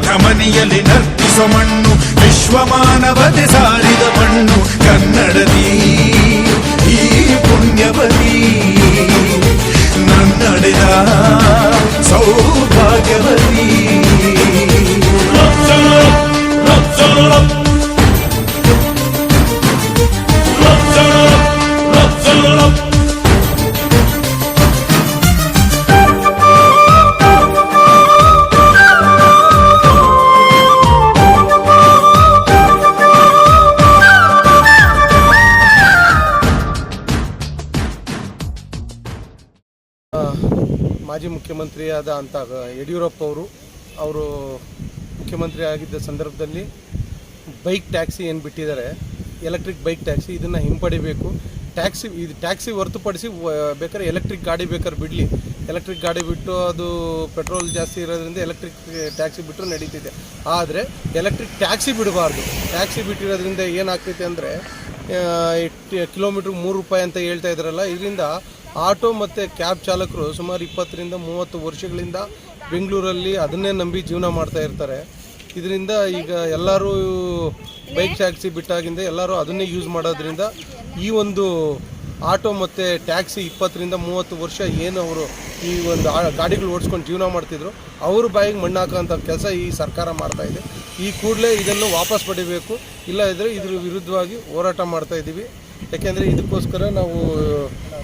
ಧಮನಿಯಲ್ಲಿ ನರ್ತಿಸ ಮಣ್ಣು ವಿಶ್ವಮಾನವತೆ ಸಾರಿದ ಮಣ್ಣು ಮಾಜಿ ಮುಖ್ಯಮಂತ್ರಿಯಾದ ಅಂತ ಯಡಿಯೂರಪ್ಪ ಅವರು ಅವರು ಮುಖ್ಯಮಂತ್ರಿ ಆಗಿದ್ದ ಸಂದರ್ಭದಲ್ಲಿ ಬೈಕ್ ಟ್ಯಾಕ್ಸಿ ಏನು ಬಿಟ್ಟಿದ್ದಾರೆ, ಎಲೆಕ್ಟ್ರಿಕ್ ಬೈಕ್ ಟ್ಯಾಕ್ಸಿ ಇದನ್ನು ಹಿಂಪಡಿಬೇಕು. ಟ್ಯಾಕ್ಸಿ, ಇದು ಟ್ಯಾಕ್ಸಿ ಹೊರತುಪಡಿಸಿ ಬೇಕಾದ್ರೆ ಎಲೆಕ್ಟ್ರಿಕ್ ಗಾಡಿ ಬೇಕಾದ್ರೆ ಬಿಡಲಿ. ಎಲೆಕ್ಟ್ರಿಕ್ ಗಾಡಿ ಬಿಟ್ಟು ಅದು ಪೆಟ್ರೋಲ್ ಜಾಸ್ತಿ ಇರೋದ್ರಿಂದ ಎಲೆಕ್ಟ್ರಿಕ್ ಟ್ಯಾಕ್ಸಿ ಬಿಟ್ಟರು ನಡೀತಿದೆ. ಆದರೆ ಎಲೆಕ್ಟ್ರಿಕ್ ಟ್ಯಾಕ್ಸಿ ಬಿಡಬಾರ್ದು. ಟ್ಯಾಕ್ಸಿ ಬಿಟ್ಟಿರೋದ್ರಿಂದ ಏನಾಗ್ತೈತೆ ಅಂದರೆ ಕಿಲೋಮೀಟ್ರ್ ಮೂರು ರೂಪಾಯಿ ಅಂತ ಹೇಳ್ತಾ ಇದ್ರಲ್ಲ, ಇದರಿಂದ ಆಟೋ ಮತ್ತು ಕ್ಯಾಬ್ ಚಾಲಕರು ಸುಮಾರು ಇಪ್ಪತ್ತರಿಂದ ಮೂವತ್ತು ವರ್ಷಗಳಿಂದ ಬೆಂಗಳೂರಲ್ಲಿ ಅದನ್ನೇ ನಂಬಿ ಜೀವನ ಮಾಡ್ತಾ ಇರ್ತಾರೆ. ಇದರಿಂದ ಈಗ ಎಲ್ಲರೂ ಬೈಕ್ ಟ್ಯಾಕ್ಸಿ ಬಿಟ್ಟಾಗಿಂದ ಎಲ್ಲರೂ ಅದನ್ನೇ ಯೂಸ್ ಮಾಡೋದ್ರಿಂದ ಈ ಒಂದು ಆಟೋ ಮತ್ತು ಟ್ಯಾಕ್ಸಿ ಇಪ್ಪತ್ತರಿಂದ ಮೂವತ್ತು ವರ್ಷ ಏನು ಅವರು ಈ ಒಂದು ಗಾಡಿಗಳು ಓಡಿಸ್ಕೊಂಡು ಜೀವನ ಮಾಡ್ತಿದ್ರು, ಅವ್ರ ಬಾಯಿಗೆ ಮಣ್ಣು ಹಾಕೋಂಥ ಕೆಲಸ ಈ ಸರ್ಕಾರ ಮಾಡ್ತಾ ಇದೆ. ಈ ಕೂಡಲೇ ಇದನ್ನು ವಾಪಸ್ ಪಡಿಬೇಕು ಇಲ್ಲ ಇದ್ದರೆ ಇದ್ರ ವಿರುದ್ಧವಾಗಿ ಹೋರಾಟ ಮಾಡ್ತಾ ಇದ್ದೀವಿ. ಯಾಕೆಂದರೆ ಇದಕ್ಕೋಸ್ಕರ ನಾವು,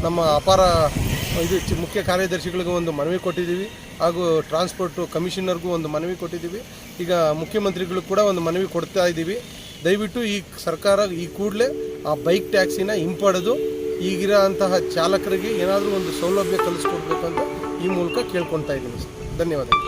ನಮ್ಮ ಅಪಾರ ಇದು ಮುಖ್ಯ ಕಾರ್ಯದರ್ಶಿಗಳಿಗೂ ಒಂದು ಮನವಿ ಕೊಟ್ಟಿದ್ದೀವಿ ಹಾಗೂ ಟ್ರಾನ್ಸ್ಪೋರ್ಟ್ ಕಮಿಷನರ್ಗೂ ಒಂದು ಮನವಿ ಕೊಟ್ಟಿದ್ದೀವಿ. ಈಗ ಮುಖ್ಯಮಂತ್ರಿಗಳು ಕೂಡ ಒಂದು ಮನವಿ ಕೊಡ್ತಾ ಇದ್ದೀವಿ. ದಯವಿಟ್ಟು ಈ ಸರ್ಕಾರ ಈ ಕೂಡಲೇ ಆ ಬೈಕ್ ಟ್ಯಾಕ್ಸಿನ ಹಿಂಪಡೆದು ಈಗಿರೋ ಅಂತಹ ಚಾಲಕರಿಗೆ ಏನಾದರೂ ಒಂದು ಸೌಲಭ್ಯ ಕಲಿಸ್ಕೊಡ್ಬೇಕು ಅಂತ ಈ ಮೂಲಕ ಕೇಳ್ಕೊತಾ ಇದ್ದೀನಿ ಸರ್. ಧನ್ಯವಾದಗಳು.